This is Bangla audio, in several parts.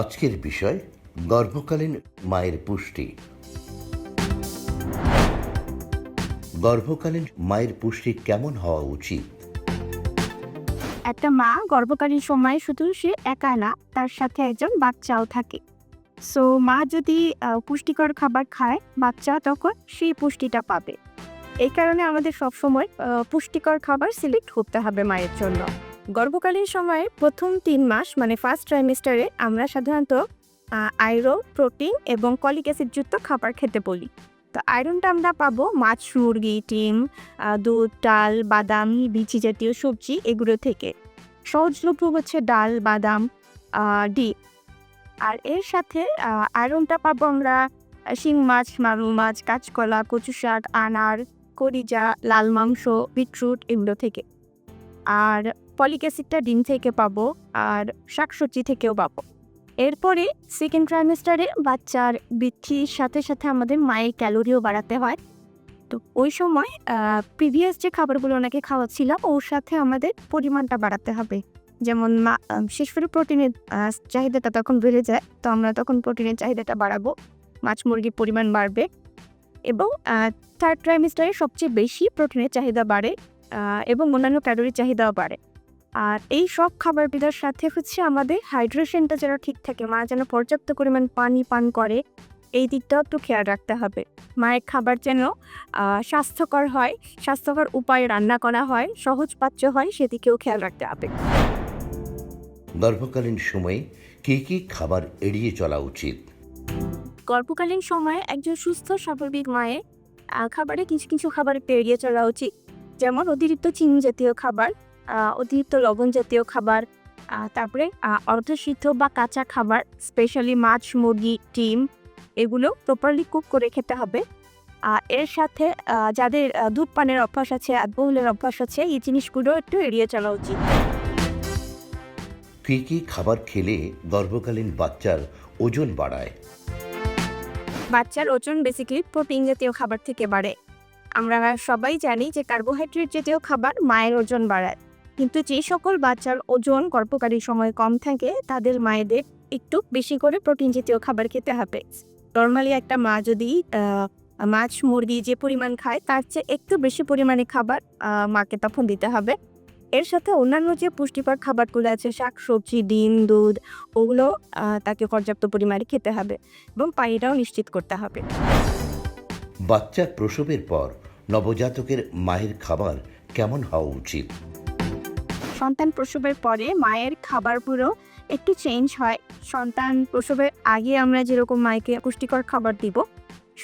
আজকের বিষয়, গর্ভকালীন মায়ের পুষ্টি। গর্ভকালীন মায়ের পুষ্টি কেমন হওয়া উচিত? একটা মা গর্ভকালীন সময়ে শুধু সে একা না, তার সাথে একজন বাচ্চাও থাকে। সো মা যদি পুষ্টিকর খাবার খায়, বাচ্চা তখন সেই পুষ্টিটা পাবে। এই কারণে আমাদের সবসময় পুষ্টিকর খাবার সিলেক্ট করতে হবে মায়ের জন্য। গর্ভকালীন সময়ে প্রথম তিন মাস মানে ফার্স্ট ট্রাইমেস্টারে আমরা সাধারণত আয়রন প্রোটিন এবং কলিক অ্যাসিডযুক্ত খাবার খেতে বলি। তো আয়রনটা আমরা পাবো মাছ মুরগি ডিম দুধ, ডাল, বাদাম, বিচি জাতীয় সবজি এগুলো থেকে। সহজলভ্য হচ্ছে ডাল, বাদাম ডিম। আর এর সাথে আয়রনটা পাবো আমরা শিং মাছ মাগুর মাছ, কাঁচকলা কচু শাক আনার করিজা লাল মাংস, বিটরুট এগুলো থেকে। আর পলিক অ্যাসিডটা ডিম থেকে পাবো আর শাকসবজি থেকেও পাবো। এরপরে সেকেন্ড ট্রাইমেস্টারে বাচ্চার বৃদ্ধির সাথে সাথে আমাদের মায়ের ক্যালোরিও বাড়াতে হয়। তো ওই সময় প্রিভিয়াস যে খাবারগুলো ওনাকে খাওয়াচ্ছিলাম ওর সাথে আমাদের পরিমাণটা বাড়াতে হবে। যেমন মা শেষ করে প্রোটিনের চাহিদাটা তখন বেড়ে যায়, তো আমরা তখন প্রোটিনের চাহিদাটা বাড়াবো, মাছ মুরগির পরিমাণ বাড়বে এবং থার্ড ট্রাইমিস্টারে সবচেয়ে বেশি প্রোটিনের চাহিদা বাড়ে এবং অন্যান্য ক্যালোরির চাহিদাও বাড়ে। আর এই সব খাবার বিদার সাথে হচ্ছে আমাদের হাইড্রেশনটা যেন ঠিক থাকে। মা যেন পর্যাপ্ত পরিমাণ পানি পান করে এই দিকটাও একটু খেয়াল রাখতে হবে। মায়ের খাবার যেন স্বাস্থ্যকর হয় স্বাস্থ্যকর উপায়ে রান্না করা হয় সহজ পাচ্য হয় সেদিকেও খেয়াল রাখতে হবে। গর্ভকালীন সময়ে কী কী খাবার এড়িয়ে চলা উচিত? গর্ভকালীন সময়ে একজন সুস্থ স্বাভাবিক মায়ের খাবারে কিছু কিছু খাবার একটু এড়িয়ে চলা উচিত। যেমন অতিরিক্ত চিনি জাতীয় খাবার অতিরিক্ত লবণ জাতীয় খাবার তারপরে অর্ধসিদ্ধ বা কাঁচা খাবার স্পেশালি মাছ মুরগি ডিম এগুলো প্রপারলি কুক করে খেতে হবে। আর এর সাথে যাদের দুধ পানের অভ্যাস আছে আদবহুলের অভ্যাস আছে এই জিনিসগুলো একটু এড়িয়ে চলা উচিত। কী কী খাবার খেলে গর্ভকালীন বাচ্চার ওজন বাড়ায়? বাচ্চার ওজন বেসিক্যালি প্রোটিন জাতীয় খাবার থেকে বাড়ে। আমরা সবাই জানি যে কার্বোহাইড্রেট জাতীয় খাবার মায়ের ওজন বাড়ায়। কিন্তু যে সকল বাচ্চার ওজন গর্ভকালীন সময় কম থাকে, তাদের মায়েদের একটু বেশি করে প্রোটিন জাতীয় খাবার খেতে হবে। নর্মালি একটা মা যদি মাছ, মুরগি যে পরিমাণ খায়, তার চেয়ে একটু বেশি পরিমাণে খাবার মাকে তখন দিতে হবে। এর সাথে অন্যান্য যে পুষ্টিকর খাবারগুলো আছে শাক সবজি ডিম, দুধ, ওগুলো তাকে পর্যাপ্ত পরিমাণে খেতে হবে এবং পানিটাও নিশ্চিত করতে হবে। বাচ্চার প্রসবের পর নবজাতকের মায়ের খাবার কেমন হওয়া উচিত? সন্তান প্রসবের পরে মায়ের খাবারগুলো একটু চেঞ্জ হয়। সন্তান প্রসবের আগে আমরা যেরকম মায়েকে পুষ্টিকর খাবার দিব,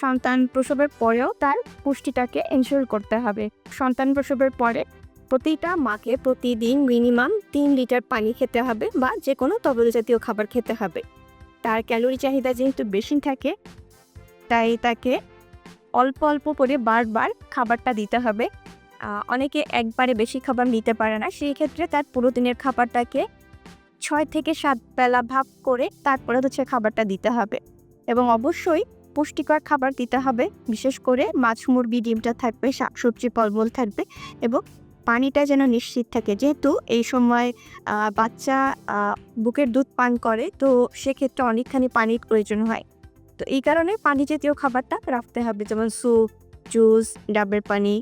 সন্তান প্রসবের পরেও তার পুষ্টিটাকে এনশোর করতে হবে। সন্তান প্রসবের পরে প্রতিটা মাকে প্রতিদিন মিনিমাম তিন লিটার পানি খেতে হবে বা যে কোনো তরল জাতীয় খাবার খেতে হবে। তার ক্যালোরি চাহিদা যেহেতু বেশি থাকে, তাই তাকে অল্প অল্প করে বারবার খাবারটা দিতে হবে। অনেকে একবারে বেশি খাবার নিতে পারে না। সেই ক্ষেত্রে তার পুরো দিনের খাবারটাকে ছয় থেকে সাত বেলা ভাগ করে তারপরে হচ্ছে খাবারটা দিতে হবে। এবং অবশ্যই পুষ্টিকর খাবার দিতে হবে, বিশেষ করে মাছ, মুরগি, ডিমটা থাকবে শাকসবজি ফলমূল থাকবে এবং পানিটা যেন নিশ্চিত থাকে। যেহেতু এই সময় বাচ্চা বুকের দুধ পান করে, তো সেক্ষেত্রে অনেকখানি পানির প্রয়োজন হয়। তো এই কারণে পানি জাতীয় খাবারটা রাখতে হবে, যেমন স্যুপ, জুস, ডাবের পানি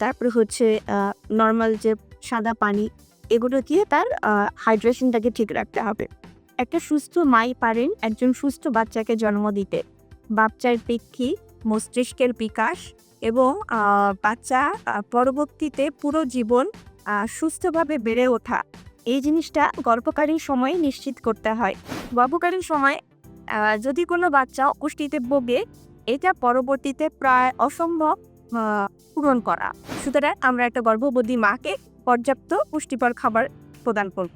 তারপরে হচ্ছে নর্মাল যে সাদা পানি, এগুলো দিয়ে তার হাইড্রেশনটাকে ঠিক রাখতে হবে। একটা সুস্থ মাই পারেন, একজন সুস্থ বাচ্চাকে জন্ম দিতে। বাচ্চার বৃদ্ধি মস্তিষ্কের বিকাশ এবং বাচ্চা পরবর্তীতে পুরো জীবন সুস্থভাবে বেড়ে ওঠা। এই জিনিসটা গর্ভকালীন সময়ে নিশ্চিত করতে হয়। গর্ভকালীন সময় যদি কোনো বাচ্চা পুষ্টিতে ভোগে, এটা পরবর্তীতে প্রায় অসম্ভব পূরণ করা। সুতরাং আমরা একটা গর্ভবতী মাকে পর্যাপ্ত পুষ্টিকর খাবার প্রদান করব।